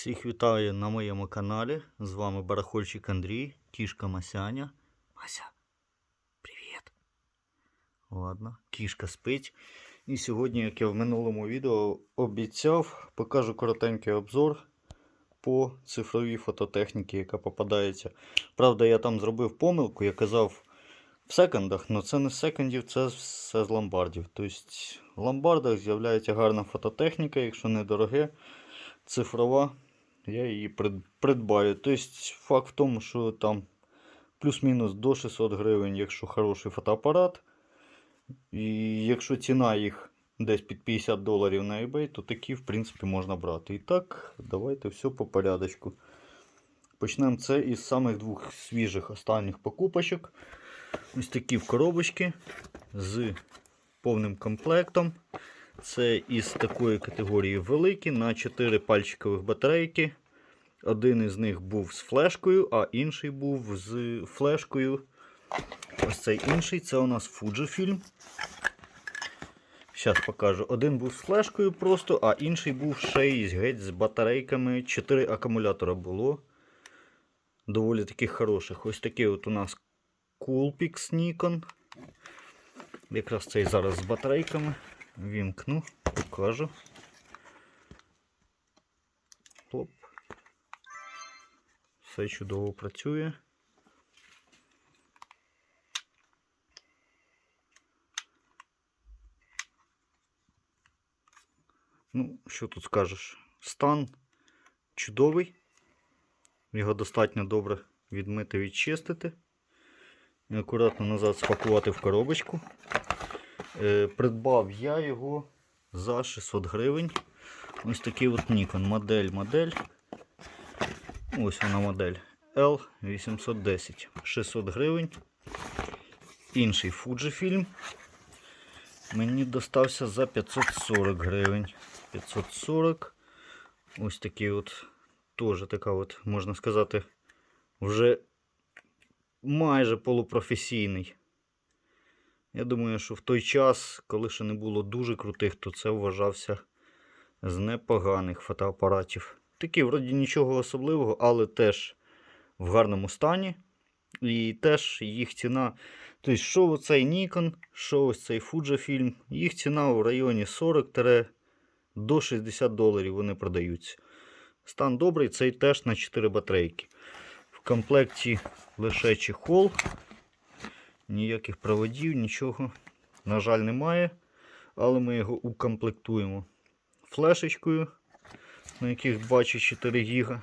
Всіх вітаю на моєму каналі. З вами барахольщик Андрій, кішка Масяня. Мася, привіт. Ладно, кішка спить. І сьогодні, як я в минулому відео обіцяв, покажу коротенький обзор по цифровій фототехніці, яка попадається. Правда, я там зробив помилку, я казав в секондах, але це не з секондів, це все з ломбардів. Тобто в ломбардах з'являється гарна фототехніка, якщо недороге цифрова, я її придбаю. Тобто факт в тому, що там плюс-мінус до 600 гривень, якщо хороший фотоапарат. І якщо ціна їх десь під 50 доларів на eBay, то такі, в принципі, можна брати. І так, давайте все по порядочку. Почнемо це із самих двох свіжих останніх покупочок. Ось такі в коробочки з повним комплектом. Це із такої категорії великі на 4 пальчикових батарейки. Один із них був з флешкою, а інший був з флешкою. Ось цей інший це у нас Fujifilm. Зараз покажу. Один був з флешкою просто, а інший був ще із геть з батарейками. 4 акумулятора було. Доволі таких хороших. Ось такий от у нас Coolpix Nikon. Якраз цей зараз з батарейками. Вімкну, покажу. Хлоп. Все чудово працює. Ну, що тут скажеш? Стан чудовий. Його достатньо добре відмити, відчистити. І акуратно назад спакувати в коробочку. Е, придбав я його за 600 гривень. Ось такий от Nikon. Модель, модель. Ось вона модель L810. 600 гривень. Інший Fujifilm. Мені достався за 540 гривень. 540. Ось такий от, теж така от, можна сказати, вже майже полупрофесійний. Я думаю, що в той час, коли ще не було дуже крутих, то це вважався з непоганих фотоапаратів. Такі, вроді нічого особливого, але теж в гарному стані. І теж їх ціна. Тобто, що оцей Nikon, що ось цей Fujifilm, їх ціна в районі 40 до 60 доларів вони продаються. Стан добрий, цей теж на 4 батарейки. В комплекті лише чехол. Ніяких проводів, нічого, на жаль, немає. Але ми його укомплектуємо флешечкою, на яких 24 гіга.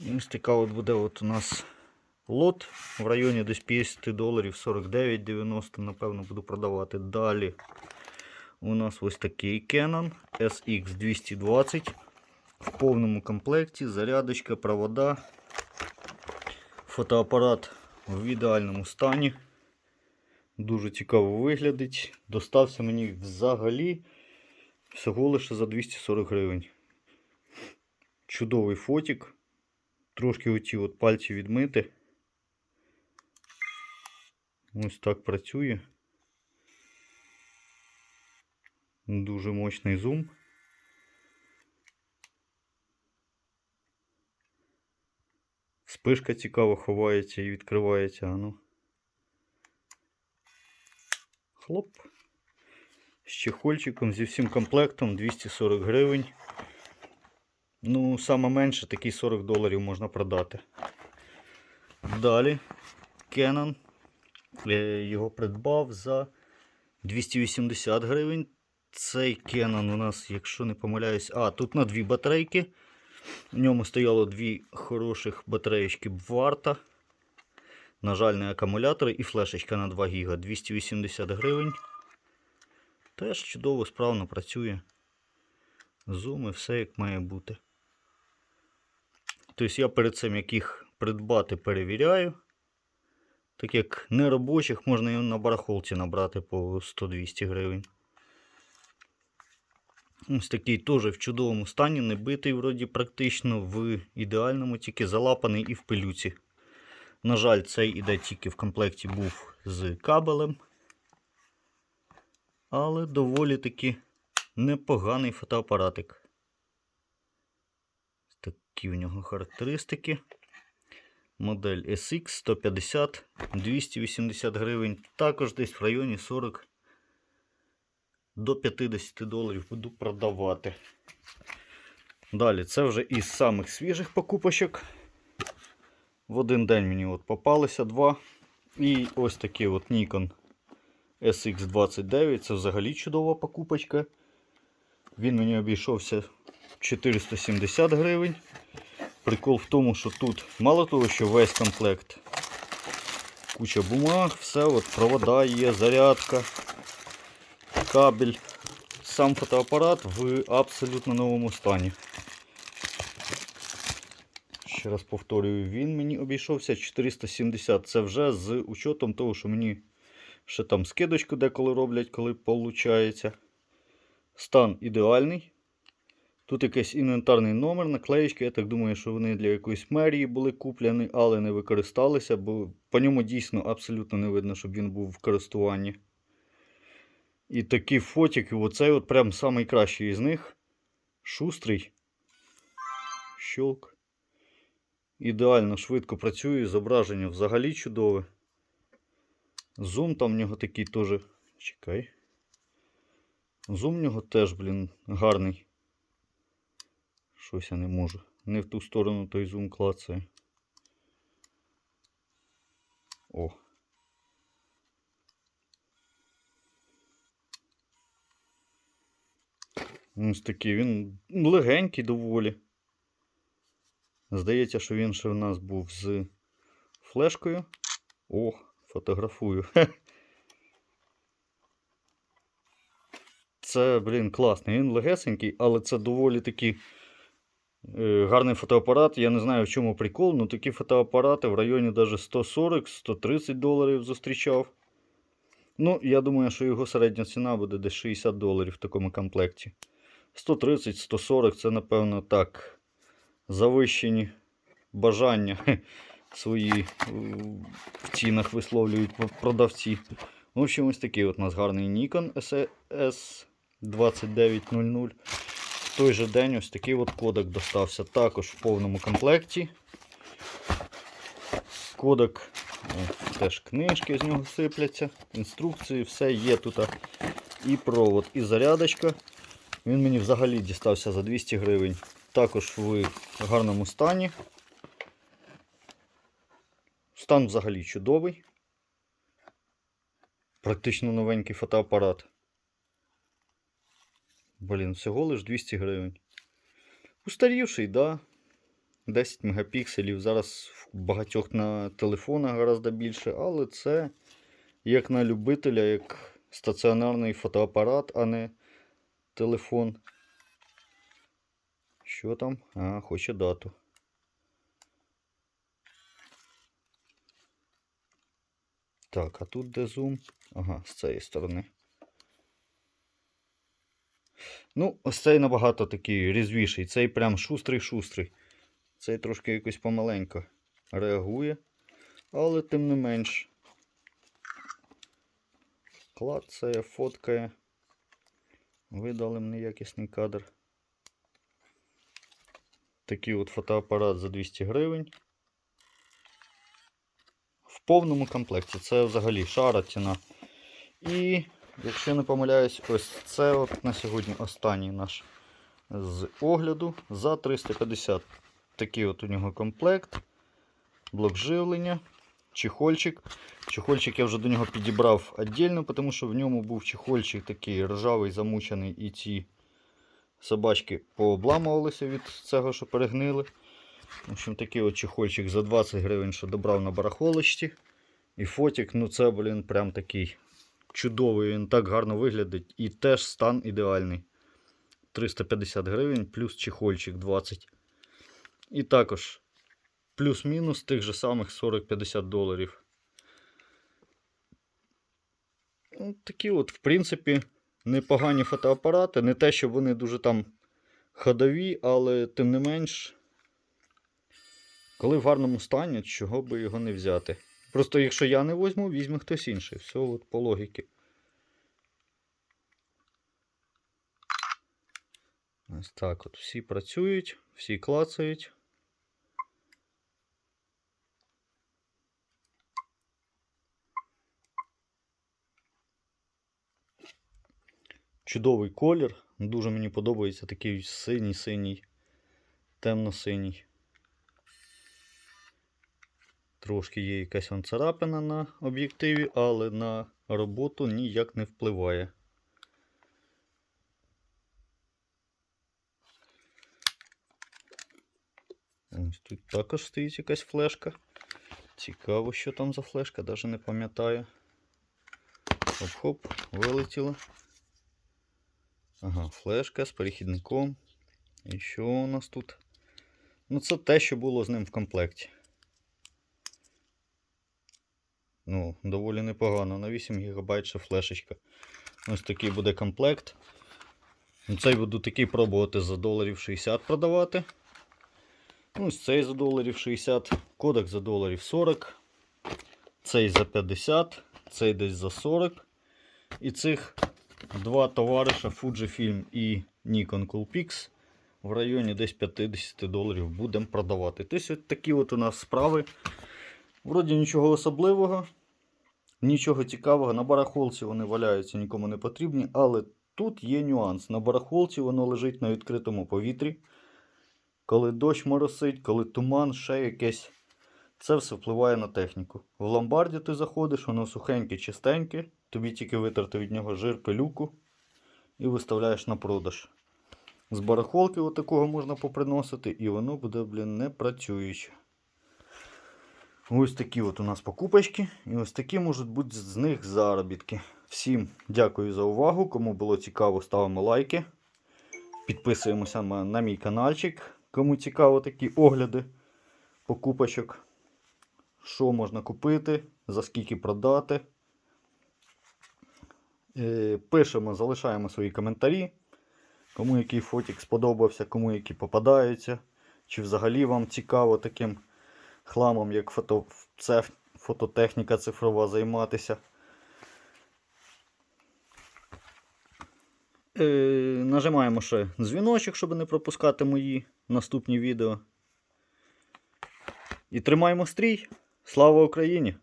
І ось така от буде от у нас лот в районі десь 50 доларів, 49,90, напевно, буду продавати. Далі у нас ось такий Canon SX220 в повному комплекті, зарядочка, провода, фотоапарат в ідеальному стані. Дуже цікаво виглядить. Достався мені взагалі всього лише за 240 гривень. Чудовий фотик. Трошки оті от пальці відмити. Ось так працює. Дуже мощний зум. Спишка цікаво ховається і відкривається. Ну. Хлоп. З чехольчиком, зі всім комплектом 240 гривень. Ну, саме менше такий 40 доларів можна продати. Далі Canon. Його придбав за 280 гривень. Цей Canon у нас, якщо не помиляюсь, а, тут на дві батарейки. В ньому стояло дві хороших батареєчки варта. На жаль, не акумулятори і флешечка на 2 ГБ 280 гривень. Теж чудово, справно працює. Зуми, все як має бути. Тобто я перед цим, як їх придбати, перевіряю. Так як неробочих можна і на барахолці набрати по 100-200 гривень. Ось такий теж в чудовому стані, не битий вроді практично в ідеальному, тільки залапаний і в пилюці. На жаль, цей іде тільки в комплекті був з кабелем. Але доволі таки непоганий фотоапаратик. Такі в нього характеристики. Модель SX 150 280 гривень. Також десь в районі 40 до 50 доларів буду продавати. Далі, це вже із самих свіжих покупочок. В один день мені от попалися два. І ось такий от Nikon SX29. Це взагалі чудова покупочка. Він мені обійшовся 470 гривень. Прикол в тому, що тут мало того, що весь комплект, куча бумаг, все, от провода є, зарядка, кабель. Сам фотоапарат в абсолютно новому стані. Ще раз повторюю, він мені обійшовся 470. Це вже з учетом того, що мені ще там скидочку деколи роблять, коли виходить. Стан ідеальний. Тут якийсь інвентарний номер, наклеєчки. Я так думаю, що вони для якоїсь мерії були куплені, але не використалися, бо по ньому дійсно абсолютно не видно, щоб він був в користуванні. І такі фотики, оцей от прям найкращий із них. Шустрий. Щелк. Ідеально швидко працює, зображення взагалі чудове. Зум там в нього такий теж. Чекай. Зум в нього теж, блін, гарний. Щось я не можу. Не в ту сторону той зум клацає. О. Ось такий він легенький доволі. Здається, що він ще в нас був з флешкою. О, фотографую. Це, блін, класний. Він легесенький, але це доволі такий е, гарний фотоапарат. Я не знаю, в чому прикол, але такі фотоапарати в районі даже 140-130 доларів зустрічав. Ну, я думаю, що його середня ціна буде десь 60 доларів в такому комплекті. 130-140 це, напевно, так. Завищені бажання свої е, в цінах висловлюють продавці. В общем, ось такий от у нас гарний Nikon S2900. В той же день ось такий от кодек достався. Також в повному комплекті. Кодек, теж книжки з нього сипляться, інструкції, все є тут. І провод, і зарядочка. Він мені взагалі дістався за 200 гривень. Також в гарному стані. Стан взагалі чудовий. Практично новенький фотоапарат. Блін, всього лиш 200 гривень. Устарівший, да. 10 мегапікселів. Зараз в багатьох на телефонах гораздо більше, але це як на любителя, як стаціонарний фотоапарат, а не телефон. Що там? А, хоче дату. Так, а тут де зум? Ага, з цієї сторони. Ну, ось цей набагато такий різвіший. Цей прям шустрий-шустрий. Цей трошки якось помаленько реагує, але тим не менш. Клацає, фоткає. Видали мені якісний кадр. Такий от фотоапарат за 200 гривень. В повному комплекті. Це взагалі шара ціна. І, якщо не помиляюсь, ось це от на сьогодні останній наш з огляду за 350. Такий от у нього комплект. Блок живлення, чехольчик. Чехольчик я вже до нього підібрав віддільно, тому що в ньому був чехольчик такий ржавий, замучений, і ці собачки пообламувалися від цього, що перегнили. В общем, такий от чехольчик за 20 гривень, що добрав на барахолочці. І фотик, ну це, блін, прям такий чудовий, він так гарно виглядить. І теж стан ідеальний. 350 гривень плюс чехольчик 20. І також плюс-мінус тих же самих 40-50 доларів. Ну, Такі от, в принципі, непогані фотоапарати. Не те, що вони дуже там ходові, але тим не менш, коли в гарному стані, чого би його не взяти. Просто якщо я не возьму, візьме хтось інший. Все от по логіки. Ось так от всі працюють, всі клацають. Чудовий колір. Дуже мені подобається такий синій-синій, темно-синій. Трошки є якась царапина на об'єктиві, але на роботу ніяк не впливає. Ось тут також стоїть якась флешка. Цікаво, що там за флешка, навіть не пам'ятаю. Хоп-хоп, вилетіла. Ага, флешка з перехідником. І що у нас тут? Ну, це те, що було з ним в комплекті. Ну, доволі непогано. На 8 ГБ ще флешечка. Ось такий буде комплект. Ну, Цей буду такий пробувати за доларів 60 продавати. Ну, ось цей за доларів 60, кодек за доларів 40, цей за 50, цей десь за 40. І цих два товариша Fujifilm і Nikon Coolpix в районі десь 50 доларів будемо продавати. Тобто такі от у нас справи. Вроді нічого особливого, нічого цікавого. На барахолці вони валяються, нікому не потрібні, але тут є нюанс. На барахолці воно лежить на відкритому повітрі. Коли дощ моросить, коли туман, ще якесь. Це все впливає на техніку. В ломбарді ти заходиш, воно сухеньке, чистеньке, тобі тільки витерти від нього жир, пилюку і виставляєш на продаж. З барахолки отакого можна поприносити, і воно буде, блін, не працююче. Ось такі от у нас покупочки, і ось такі можуть бути з них заробітки. Всім дякую за увагу. Кому було цікаво, ставимо лайки. Підписуємося на, мій каналчик. Кому цікаво такі огляди покупочок. Що можна купити, за скільки продати. Е, Пишемо, залишаємо свої коментарі. Кому який фотик сподобався, кому які попадаються. Чи взагалі вам цікаво таким хламом, як фото, це фототехніка цифрова займатися. Е, нажимаємо ще дзвіночок, щоб не пропускати мої наступні відео. І тримаємо стрій. Слава Україні!